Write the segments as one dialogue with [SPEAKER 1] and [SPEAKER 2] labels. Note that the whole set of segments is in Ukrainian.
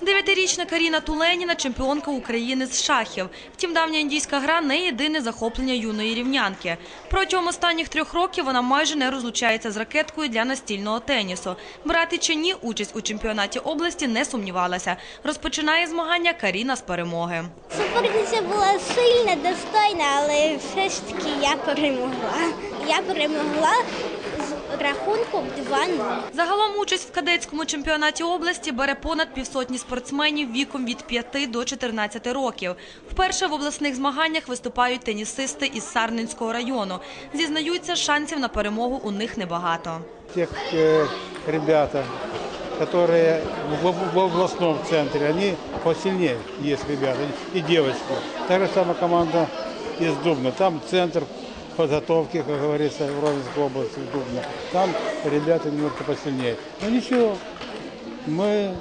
[SPEAKER 1] Дев'ятирічна Каріна Туленіна – чемпіонка України з шахів. Втім, давня індійська гра – не єдине захоплення юної рівнянки. Протягом останніх трьох років вона майже не розлучається з ракеткою для настільного тенісу. Брати чи ні, участь у чемпіонаті області не сумнівалася. Розпочинає змагання Каріна з перемоги.
[SPEAKER 2] Суперниця була сильна, достойна, але все ж таки я перемогла. Я перемогла з рахунком 2-0.
[SPEAKER 1] Загалом участь в кадетському чемпіонаті області бере понад півсотні спортсменів віком від 5 до 14 років. Вперше в обласних змаганнях виступають тенісисти із Сарненського району. Зізнаються, шансів на перемогу у них небагато.
[SPEAKER 3] э, ребята, которые в, в областном центре, они посильнее есть ребята и девочки. Та же самая команда из Дубна. Там центр подготовки, как говорится, в Ровенской области, в Дубне. Там ребята немножко посильнее. Но ничего, мы,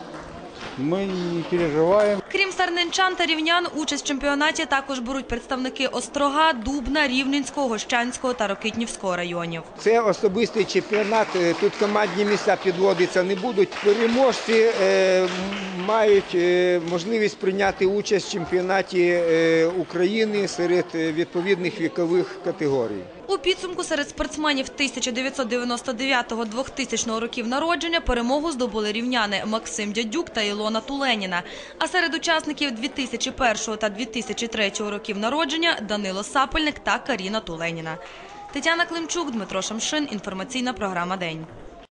[SPEAKER 3] мы не переживаем.
[SPEAKER 1] Крім сарненчан та рівнян, участь в чемпіонаті також беруть представники Острога, Дубна, Рівненського, Гощанського та Рокитнівського районів.
[SPEAKER 4] Це особистий чемпіонат. е, Тут командні місця підводитися не будуть. Переможці е, мають е, можливість прийняти участь в чемпіонаті України серед відповідних вікових категорій.
[SPEAKER 1] У підсумку серед спортсменів 1999-2000 років народження перемогу здобули рівняни Максим Дядюк та Ілона Туленіна. А серед учасників 2001 та 2003 років народження Данило Сапельник та Каріна Туленіна. Тетяна Климчук, Дмитро Шамшин. Інформаційна програма День.